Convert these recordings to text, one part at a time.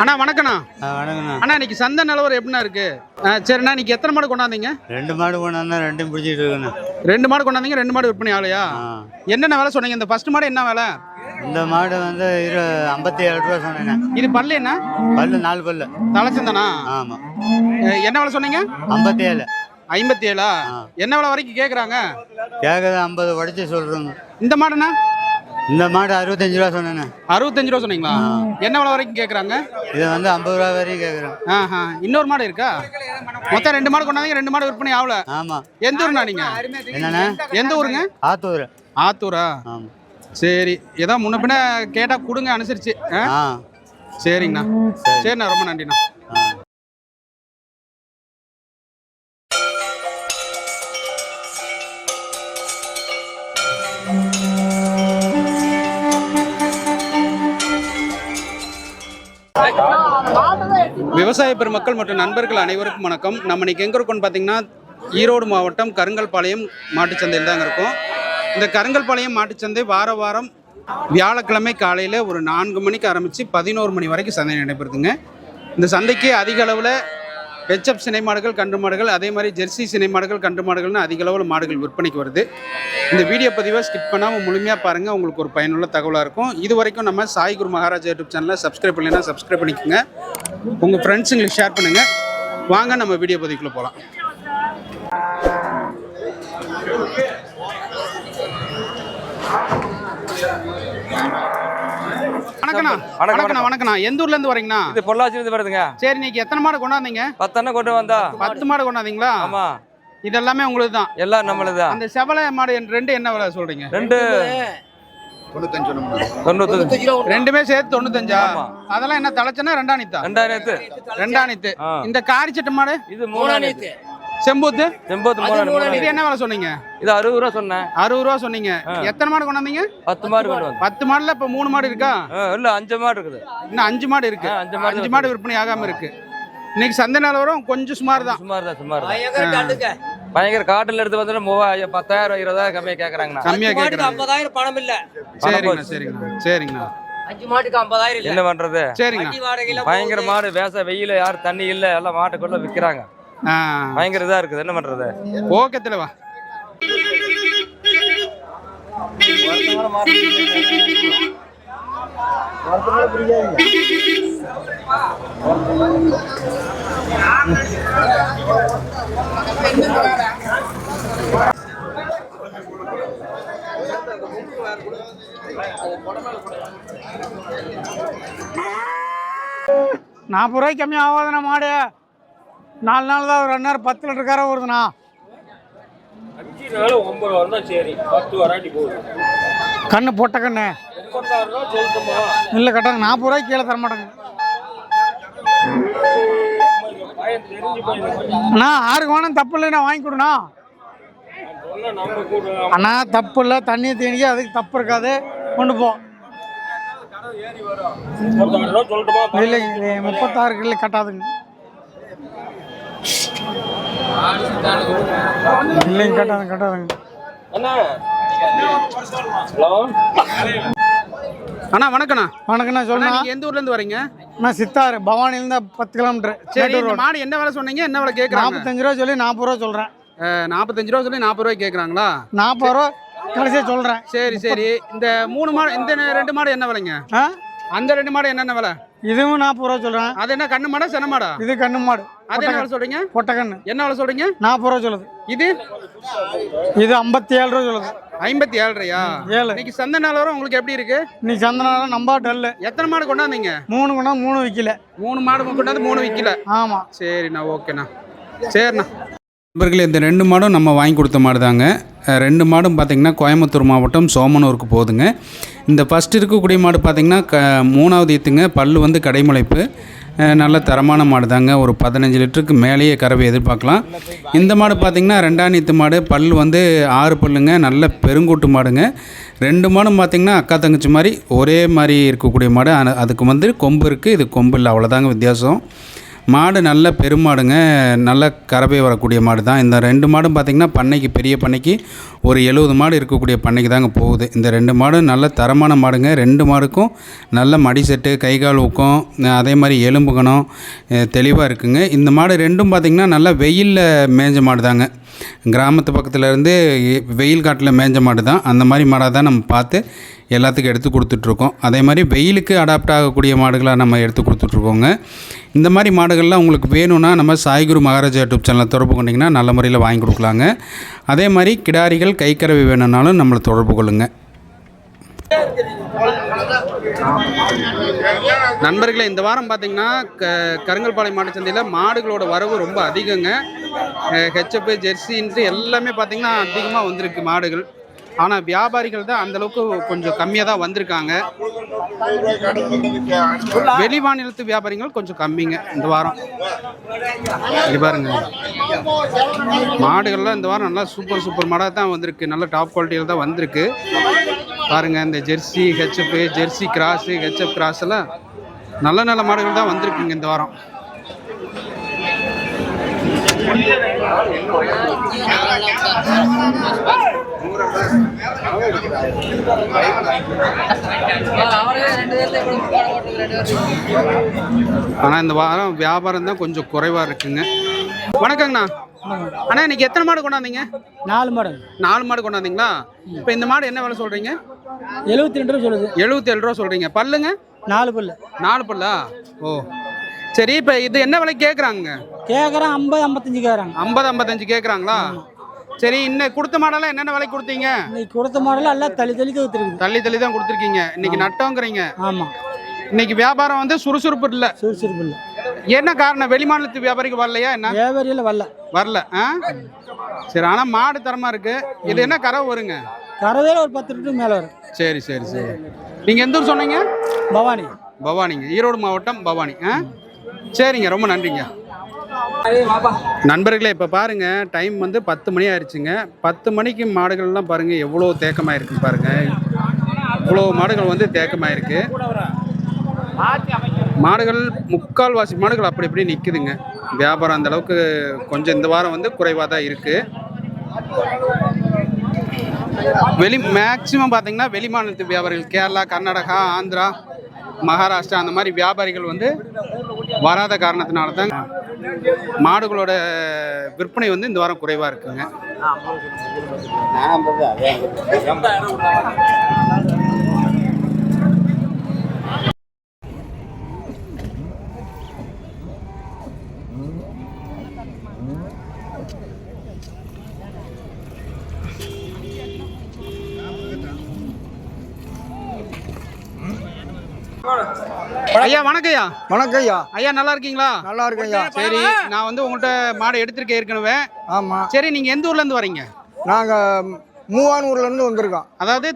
அண்ணா வணக்கண்ணா வணக்கண்ணா அண்ணா இன்னைக்கு சந்தை நிலவரம் எப்படிண்ணா இருக்கு? சரிண்ணா இன்னைக்கு எத்தனை மாடு கொண்டாந்தீங்க? ரெண்டு மாடு கொண்டாந்தா ரெண்டும் பிடிச்சிட்டு இருக்கேண்ணா. ரெண்டு மாடு கொண்டாந்தீங்க ரெண்டு மாடு விற்பனை ஆகலையா? என்னென்ன விலை சொன்னீங்க? இந்த ஃபர்ஸ்ட் மாடு என்ன விலை? இந்த மாடு வந்து இரு ஐம்பத்தி ஏழு ரூபா சொன்னேண்ணே. இது பல்லு என்ன? பல்லு நாலு பல்லு. தலைச்சந்தானா? ஆமாம் என்ன விலை சொன்னீங்க? ஐம்பத்தி ஏழு ஐம்பத்தி ஏழா. என்ன விலை வரைக்கும் கேட்குறாங்க கேட்குறது ஐம்பது உடச்சி சொல்கிறோங்க இந்த மாடுண்ணா? இந்த மாடு அறுபத்தஞ்சு ரூபா சொன்னேண்ணே அறுபத்தஞ்சு ரூபா சொன்னீங்களா? என்ன விலை வரைக்கும் கேட்குறாங்க இது வந்து ஐம்பது ரூபா வரையும் கேட்குறேன் ஆஹா இன்னொரு மாடு இருக்கா? மொத்தம் ரெண்டு மாடு கொண்டாந்தீங்க ரெண்டு மாடு விற்பனை ஆகல. ஆமாம் எந்த ஊருண்ணா நீங்க? என்னண்ணே? எந்த ஊருங்க? ஆத்தூர். ஆத்தூரா? ஆமாம் சரி. ஏதோ முன்ன பின்ன கேட்டா கொடுங்க அனுசரிச்சு. ஆ? சரிங்கண்ணா. சரி. சரிண்ணா ரொம்ப நன்றிண்ணா. விவசாய பெருமக்கள் மற்றும் நண்பர்கள் அனைவருக்கும் வணக்கம். நம்ம இன்னைக்கு எங்கே இருக்கோம்னு பார்த்தீங்கன்னா ஈரோடு மாவட்டம் கருங்கல்பாளையம் மாட்டுச்சந்தையில் தாங்க இருக்கும். இந்த கருங்கல்பாளையம் மாட்டுச்சந்தை வார வாரம் வியாழக்கிழமை காலையில் ஒரு நான்கு மணிக்கு ஆரம்பித்து பதினோரு மணி வரைக்கும் சந்தை நடைபெறுதுங்க. இந்த சந்தைக்கு அதிக அளவில் ஹெச்எப் சினை மாடுகள் கன்று மாடுகள் அதே மாதிரி ஜெர்சி சினை மாடுகள் கன்று மாடுகள்னு அதிக அளவில் மாடுகள் விற்பனைக்கு வருது. இந்த வீடியோ பதிவை ஸ்கிப் பண்ணாமல் முழுமையாக பாருங்கள் உங்களுக்கு ஒரு பயனுள்ள தகவலாக இருக்கும். இது வரைக்கும் நம்ம சாய் குரு மகாராஜா யூடியூப் சேனலை சப்ஸ்கிரைப் பண்ணலைன்னா சப்ஸ்கிரைப் பண்ணிக்கோங்க. உங்கள் ஃப்ரெண்ட்ஸுங்களுக்கு ஷேர் பண்ணுங்கள் வாங்க நம்ம வீடியோ பதிவுக்குள்ளே போகலாம் வணக்கண்ணா. எந்த ஊர்ல இருந்து வரீங்கண்ணா இது வருதுங்க. சரி இன்னைக்கு எத்தனை மாடு கொண்டாந்தீங்க? பத்தெண்ணை கொண்டு வந்தா. பத்து மாடு. கொண்டாந்தீங்களா? ஆமா. இது எல்லாமே உங்களுக்கு தான் எல்லாம் நம்மளுதான் அந்த செவலை மாடு ரெண்டு என்ன விலை சொல்றீங்க? ரெண்டு. ரெண்டுமே சேர்த்து தொண்ணூத்தஞ்சா? ஆமா. அதெல்லாம் என்ன தலைச்சனா ரெண்டாணித்தா? ரெண்டாயிரத்து ரெண்டாணித்து. இந்த காரிச்சட்டு மாடு? இது மூணாயிரத்து செம்பூத்து? எண்பத்தி மூணு இது. என்ன விலை சொன்னீங்க? இது அறுபது ரூபா சொன்னேன். அறுபது ரூபா சொன்னீங்க. எத்தனை மாடு கொண்டாந்தீங்க? பத்து மாடு கொண்டு பத்து மாடுல இப்ப மூணு மாடு இருக்கா? இல்ல அஞ்சு மாடு இருக்குது. இன்னும் அஞ்சு மாடு இருக்கு. அஞ்சு மாடு அஞ்சு மாடு விற்பனை ஆகாம இருக்கு. இன்னைக்கு சந்தை நிலவரம் கொஞ்சம் சுமார் தான். சுமார் தான் சுமார் தான். பயங்கர காட்டுல எடுத்து வந்து மூவாயிரம் பத்தாயிரம் இருபதாயிரம் கம்மியா கேக்குறாங்கண்ணா. கம்மியா கேக்குறாங்க. ஐம்பதாயிரம் பணம் இல்ல. சரிங்கண்ணா சரிங்கண்ணா சரிங்கண்ணா. அஞ்சு மாட்டுக்கு ஐம்பதாயிரம் என்ன பண்றது? வாடகையில பயங்கர மாடு வேச வெயில யாரும் தண்ணி இல்ல எல்லாம் மாட்டுக்குள்ள விக்கிறாங்க. பயங்கர இதா இருக்குது. என்ன பண்றது? ஓகே தலைவா நாற்பது ரூபாய்க்கு கம்மி ஆகாதுண்ணா மாடு. நாலு நாள் தான் ஒரு ரெண்டு நேரம் பத்து லிட்டர் கரை வருதுண்ணா அஞ்சு நாள் ஒன்பது தான் சரி. பத்து வராட்டி போகுது. கண்ணு பொட்ட கண்ணு. இல்லை கட்டாங்க நாற்பது ரூபாய்க்கு கீழே தர மாட்டாங்க. அண்ணா ஆறுக்கு வேணும் தப்பு இல்லைண்ணா வாங்கி கொடுண்ணா. அண்ணா தப்பு இல்லை தண்ணி தீனிக்கு அதுக்கு தப்பு இருக்காது. கொண்டு போ. முப்பத்தாறு ரூபா சொல்லட்டுமா? இல்லை இல்லை முப்பத்தாறு கிலோ கட்டாதுங்க. இல்லைங்க கட்டாதுங்க கட்டாதுங்க. அண்ணா ஹலோ? அண்ணா வணக்கண்ணா வணக்கண்ணா சொல்லுண்ணா. நீங்க எந்த ஊர்ல இருந்து வரீங்க? நான் சித்தாறு பவானிலேருந்து பத்து கிலோமீட்டர். சரி இந்த மாடு என்ன விலை சொன்னீங்க? என்ன விலை கேக்குறாங்க? நாற்பத்தஞ்சு ரூபா சொல்லி நாற்பது ரூபா சொல்கிறேன் நாற்பத்தஞ்சு ரூபா சொல்லி நாற்பது ரூபாய் கேக்குறாங்களா? நாற்பது ரூபா கடைசியாக சொல்கிறேன் சரி சரி. இந்த மூணு மாடு இந்த ரெண்டு மாடு என்ன விலைங்க? அந்த ரெண்டு மாடு என்னென்ன விலை? இதுவும் நாற்பது ரூபா சொல்கிறேன் அது என்ன கண்ணு மாடா சென மாடா? இது கண்ணு மாடு. அது என்ன சொல்றீங்க? பொட்டை கண்ணு என்ன விலை சொல்றீங்க? நாற்பது ரூபா சொல்லுது. இது? இது ஐம்பத்தி ஏழு ரூபா சொல்லுது. ஐம்பத்தி ஏழுரையா ஏழு. இன்னைக்கு சந்தை நிலவரம் உங்களுக்கு எப்படி இருக்கு? நீ சந்தனம் நம்பா டல்லு. எத்தனை மாடு கொண்டாந்தீங்க? மூணு கொண்டா மூணு விற்கல மூணு மாடு கொண்டாந்து மூணு விற்கல ஆமாம் சரிண்ணா ஓகேண்ணா. சரிண்ணா. நண்பர்களே இந்த ரெண்டு மாடும் நம்ம வாங்கி கொடுத்த மாடு தாங்க ரெண்டு மாடும் பார்த்திங்கன்னா கோயம்புத்தூர் மாவட்டம் சோமனூருக்கு போகுதுங்க. இந்த ஃபஸ்ட் இருக்கக்கூடிய மாடு பார்த்திங்கன்னா க மூணாவது ஈத்துங்க பல்லு வந்து கடைமுளைப்பு நல்ல தரமான மாடு தாங்க ஒரு பதினஞ்சு லிட்டருக்கு மேலேயே கறவை எதிர்பார்க்கலாம். இந்த மாடு பார்த்திங்கன்னா ரெண்டாம் நீத்து மாடு பல்லு வந்து ஆறு பல்லுங்க நல்ல பெருங்கூட்டு மாடுங்க. ரெண்டு மாடும் பார்த்திங்கன்னா அக்கா தங்கச்சி மாதிரி ஒரே மாதிரி இருக்கக்கூடிய மாடு. அதுக்கு வந்து கொம்பு இருக்குது இது கொம்பு இல்லை அவ்வளோதாங்க வித்தியாசம். மாடு நல்ல பெருமாடுங்க நல்ல கறவை வரக்கூடிய மாடு தான் இந்த ரெண்டு மாடும் பார்த்திங்கன்னா பண்ணைக்கு பெரிய பண்ணைக்கு ஒரு எழுபது மாடு இருக்கக்கூடிய பண்ணைக்கு தாங்க போகுது. இந்த ரெண்டு மாடும் நல்ல தரமான மாடுங்க. ரெண்டு மாடுக்கும் நல்ல மடி செட்டு கை கால் ஊக்கம் அதே மாதிரி எலும்புகணம் தெளிவாக இருக்குங்க. இந்த மாடு ரெண்டும் பார்த்திங்கன்னா நல்லா வெயிலில் மேஞ்ச மாடு தாங்க கிராமத்து பக்கத்தில் இருந்து வெயில் காட்டில் மேஞ்ச மாடு தான் அந்த மாதிரி மாடாக தான் நம்ம பார்த்து எல்லாத்துக்கும் எடுத்து கொடுத்துட்ருக்கோம். அதே மாதிரி வெயிலுக்கு அடாப்ட் ஆகக்கூடிய மாடுகளாக நம்ம எடுத்து கொடுத்துட்ருக்கோங்க. இந்த மாதிரி மாடுகள்லாம் உங்களுக்கு வேணும்னா நம்ம சாய்குரு மகாராஜா யூடியூப் சேனலை தொடர்பு கொண்டிங்கன்னா நல்ல முறையில் வாங்கி கொடுக்கலாங்க. அதே மாதிரி கிடாரிகள் கைக்கரவி வேணும்னாலும் நம்மளை தொடர்பு கொள்ளுங்க. நண்பர்களே இந்த வாரம் பார்த்தீங்கன்னா க கருங்கல்பாளையம் மாட்டு சந்தையில் மாடுகளோட வரவு ரொம்ப அதிகங்க. ஹெச்எப்பு ஜெர்சின்ட்டு எல்லாமே பார்த்தீங்கன்னா அதிகமாக வந்திருக்கு மாடுகள். ஆனால் வியாபாரிகள் தான் அந்த அளவுக்கு கொஞ்சம் கம்மியாக தான் வந்திருக்காங்க. வெளி மாநிலத்து வியாபாரிகள் கொஞ்சம் கம்மிங்க இந்த வாரம். இது பாருங்க. மாடுகள்லாம் இந்த வாரம் நல்லா சூப்பர் சூப்பர் மாடாக தான் வந்திருக்கு. நல்ல டாப் குவாலிட்டியில் தான் வந்திருக்கு. பாருங்க இந்த jersey HF jersey cross HF cross எல்லாம் நல்ல நல்ல மாடுகள் தான் வந்திருக்குங்க இந்த வாரம். ஆனால் இந்த வாரம் வியாபாரம் தான் கொஞ்சம் குறைவாக இருக்குங்க. வணக்கங்கண்ணா. அண்ணா இன்னைக்கு எத்தனை மாடு கொண்டாந்தீங்க? நாலு மாடு நாலு மாடு கொண்டாந்தீங்களா? இப்போ இந்த மாடு என்ன விலை சொல்கிறீங்க எழுபத்தி ரெண்டு ரூபா சொல்லுது. எழுபத்தி ஏழு ரூபா சொல்கிறீங்க பல்லுங்க? நாலு பல்லு. நாலு பல்லா? ஓ. சரி இப்போ இது என்ன விலை கேட்குறாங்க கேட்குறேன் ஐம்பது ஐம்பத்தஞ்சு கேட்குறாங்க ஐம்பது ஐம்பத்தஞ்சு கேட்குறாங்களா சரி இன்னைக்கு கொடுத்த மாடெல்லாம் என்னென்ன விலைக்கு கொடுத்தீங்க? இன்னைக்கு கொடுத்த மாடலாம் எல்லாம் தள்ளி தள்ளி தவிர்த்துருக்குது தள்ளி தள்ளி தான் கொடுத்துருக்கீங்க. இன்னைக்கு நட்டோங்கிறீங்க. ஆமாம் இன்னைக்கு வியாபாரம் வந்து சுறுசுறுப்பு இல்லை. சுறுசுறுப்பு இல்லை. என்ன காரணம்? வெளி மாநிலத்து வியாபாரிக்கு வரலையா என்ன? வியாபாரியில் வரல. வரல ஆ? சரி ஆனால் மாடு தரமா இருக்கு. இது என்ன கறவை வருங்க கறவையில் ஒரு பத்து லிட்டருக்கு மேலே வரும். சரி சரி சரி. நீங்கள் எந்த ஊர் சொன்னீங்க? பவானி. பவானிங்க. ஈரோடு மாவட்டம் பவானி ஆ? சரிங்க ரொம்ப நன்றிங்க. நண்பர்களே இப்போ பாருங்க டைம் வந்து பத்து மணி ஆயிடுச்சுங்க. பத்து மணிக்கு மாடுகள்லாம் பாருங்க எவ்வளோ தேக்கமாக இருக்கு பாருங்க. இவ்வளோ மாடுகள் வந்து தேக்கமாக இருக்கு மாடுகள் முக்கால்வாசி மாடுகள் அப்படி இப்படி நிற்குதுங்க வியாபாரம் அந்த அளவுக்கு கொஞ்சம் இந்த வாரம் வந்து குறைவாக தான் இருக்கு. வெளி மேக்சிமம் பார்த்தீங்கன்னா வெளி மாநிலத்து வியாபாரிகள் கேரளா கர்நாடகா ஆந்திரா மகாராஷ்டிரா அந்த மாதிரி வியாபாரிகள் வந்து வராத காரணத்தினால தான் மாடுகளோட விற்பனை வந்து இந்த வாரம் குறைவாக இருக்குங்க. ஐயா வணக்கம். ஐயா வணக்கம் ஐயா ஐயா நல்லா இருக்கீங்களா? நல்லா இருக்கேன் ஐயா சரி நான் வந்து உங்கள்கிட்ட மாடு எடுத்திருக்கேன் ஏற்கனவே. ஆமாம் சரி நீங்க எந்த ஊர்ல இருந்து வரீங்க? நாங்கள் மூவானூர்லேருந்து வந்திருக்கோம். அதாவது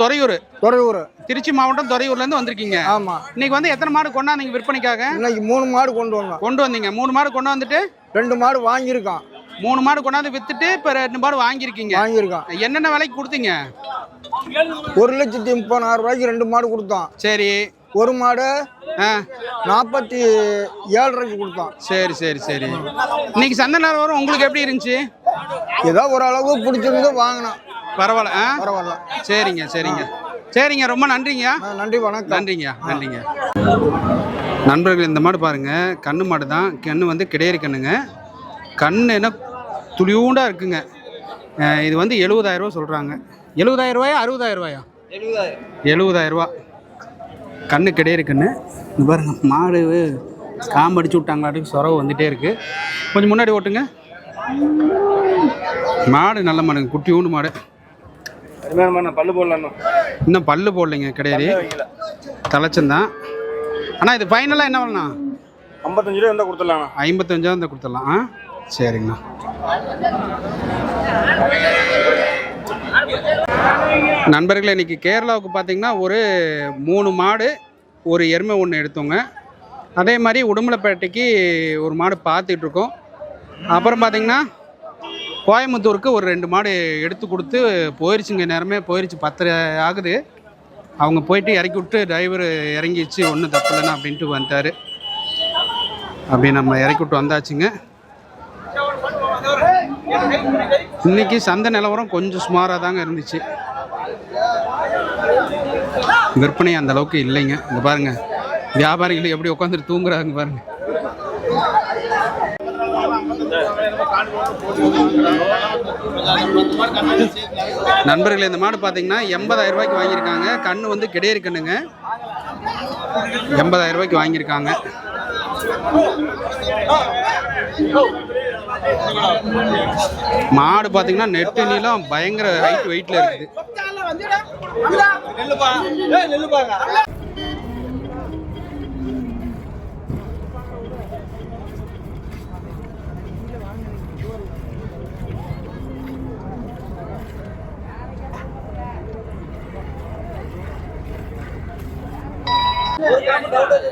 துறையூர். துறையூர். திருச்சி மாவட்டம் துறையூர்ல இருந்து வந்திருக்கீங்க. ஆமாம் இன்னைக்கு வந்து எத்தனை மாடு கொண்டாந்தீங்க விற்பனைக்காக? இன்னைக்கு மூணு மாடு கொண்டு வந்தோம். கொண்டு வந்தீங்க. மூணு மாடு கொண்டு வந்துட்டு ரெண்டு மாடு வாங்கியிருக்கோம். மூணு மாடு கொண்டாந்து வித்துட்டு இப்ப ரெண்டு மாடு வாங்கியிருக்கீங்க. வாங்கியிருக்கோம். என்னென்ன விலைக்கு கொடுத்தீங்க? ஒரு லட்சத்தி முப்பதாயிரம் ரூபாய்க்கு ரெண்டு மாடு கொடுத்தோம். சரி. ஒரு மாடு ஆ நாற்பத்தி ஏழு ரூபாய்க்கு கொடுத்தோம் சரி சரி சரி. இன்னைக்கு சந்தை நேரம் வரும். உங்களுக்கு எப்படி இருந்துச்சு? ஏதோ ஓரளவு பிடிச்சிருந்து வாங்கினோம். பரவாயில்ல ஆ? பரவாயில்ல. சரிங்க சரிங்க. சரிங்க ரொம்ப நன்றிங்க. நன்றி வணக்கம். நன்றிங்க நன்றிங்க. நண்பர்கள் இந்த மாடு பாருங்க. கண்ணு மாடு தான். கண்ணு வந்து கிடையறி கண்ணுங்க. கண்ணு என்ன துளியூண்டா இருக்குங்க. இது வந்து எழுபதாயிரம் ரூபா சொல்றாங்க. எழுபதாயிரம் ரூபாயா அறுபதாயிரம் ரூபாயா எழுபதாயிரம் ரூபா கண்ணு கிடையே இருக்குன்னு இது பாருங்க மாடு காம்படிச்சு விட்டாங்களாட்டுக்கு சொரவு வந்துட்டே இருக்கு கொஞ்சம் முன்னாடி ஓட்டுங்க. மாடு நல்ல மாடுங்க குட்டி ஊண்டு மாடு. பல்லு போடலாம் இன்னும் பல்லு போடலைங்க கிடையாது. தலைச்சந்தான். அண்ணா இது ஃபைனலாக என்ன வரலாம் ஐம்பத்தஞ்சு ரூபா இருந்தால் கொடுத்துடலாம் ஐம்பத்தஞ்சா இருந்தால் கொடுத்துடலாம். ஆ சரிங்கண்ணா. நண்பர்களே இன்னைக்கு கேரளாவுக்கு பார்த்தீங்கன்னா ஒரு மூணு மாடு ஒரு எருமை ஒன்று எடுத்தோங்க. அதே மாதிரி உடுமலைப்பேட்டைக்கு ஒரு மாடு பார்த்துட்ருக்கோம் அப்புறம் பார்த்திங்கன்னா கோயம்புத்தூருக்கு ஒரு ரெண்டு மாடு எடுத்து கொடுத்து போயிடுச்சுங்க நேரமே போயிடுச்சு பத்தரை ஆகுது. அவங்க போயிட்டு இறக்கி விட்டு டிரைவர் இறங்கிச்சு ஒன்றும் தப்பு இல்லைன்னா அப்படின்ட்டு வந்துட்டார். அப்படி நம்ம இறக்கி விட்டு வந்தாச்சுங்க. இன்னைக்கு சந்தை நிலவரம் கொஞ்சம் சுமாராக தாங்க இருந்துச்சு. விற்பனை அந்த அளவுக்கு இல்லைங்க. இங்க பாருங்க. வியாபாரிகள் எப்படி உட்காந்துட்டு தூங்குறாங்க பாருங்க. நண்பர்களே இந்த மாடு பார்த்தீங்கன்னா எண்பதாயிரம் ரூபாய்க்கு வாங்கியிருக்காங்க. கண்ணு வந்து கிடையறு கண்ணுங்க. எண்பதாயிரம் ரூபாய்க்கு வாங்கியிருக்காங்க. மாடு பார்த்தீங்கன்னா நெட்டு நீளம் பயங்கர ஹைட் வெயிட்ல இருக்குது.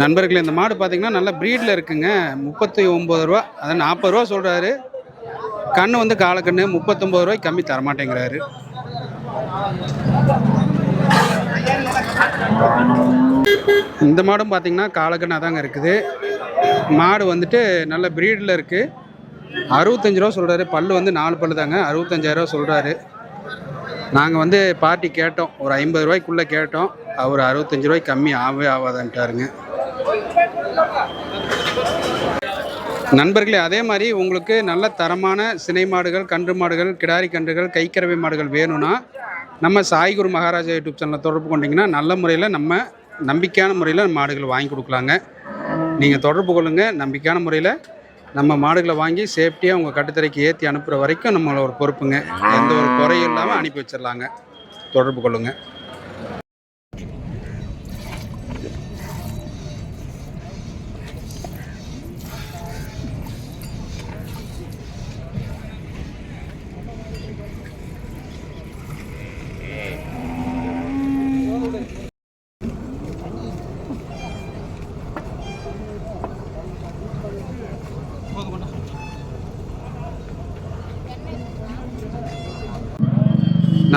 நண்பர்களே இந்த மாடு பார்த்தீங்கன்னா நல்ல ப்ரீடில் இருக்குங்க. முப்பத்தி ஒம்பது ரூபா அதான் நாற்பது ரூபா சொல்கிறாரு கண்ணு வந்து காலக்கண்ணு முப்பத்தொம்பது ரூபாய்க்கு கம்மி தரமாட்டேங்கிறாரு. இந்த மாடும் பார்த்தீங்கன்னா காலக்கண்ணாக தாங்க இருக்குது. மாடு வந்துட்டு நல்ல ப்ரீடில் இருக்குது அறுபத்தஞ்சு ரூபா சொல்கிறாரு பல்லு வந்து நாலு பல்லு தாங்க. அறுபத்தஞ்சாயிரம் சொல்கிறாரு நாங்கள் வந்து பார்ட்டி கேட்டோம். ஒரு ஐம்பது ரூபாய்க்குள்ளே கேட்டோம். அவர் அறுபத்தஞ்சு ரூபாய்க்கு கம்மி ஆகவே ஆகாதுன்ட்டாருங்க. நண்பர்களே அதே மாதிரி உங்களுக்கு நல்ல தரமான சினை மாடுகள் கன்று மாடுகள் கிடாரி கன்றுகள் கைக்கறவை மாடுகள் வேணும்னா நம்ம சாய்குரு மகாராஜா யூடியூப் சேனலை தொடர்பு கொண்டீங்கன்னா நல்ல முறையில் நம்ம நம்பிக்கையான முறையில் மாடுகள் வாங்கி கொடுக்கலாங்க. நீங்கள் தொடர்பு கொள்ளுங்கள் நம்பிக்கையான முறையில் நம்ம மாடுகளை வாங்கி சேஃப்டியாக உங்கள் கட்டுத்தரைக்கு ஏற்றி அனுப்புகிற வரைக்கும் நம்மளோட ஒரு பொறுப்புங்க. எந்த ஒரு குறையும் இல்லாமல் அனுப்பி வச்சிடலாங்க தொடர்பு கொள்ளுங்கள்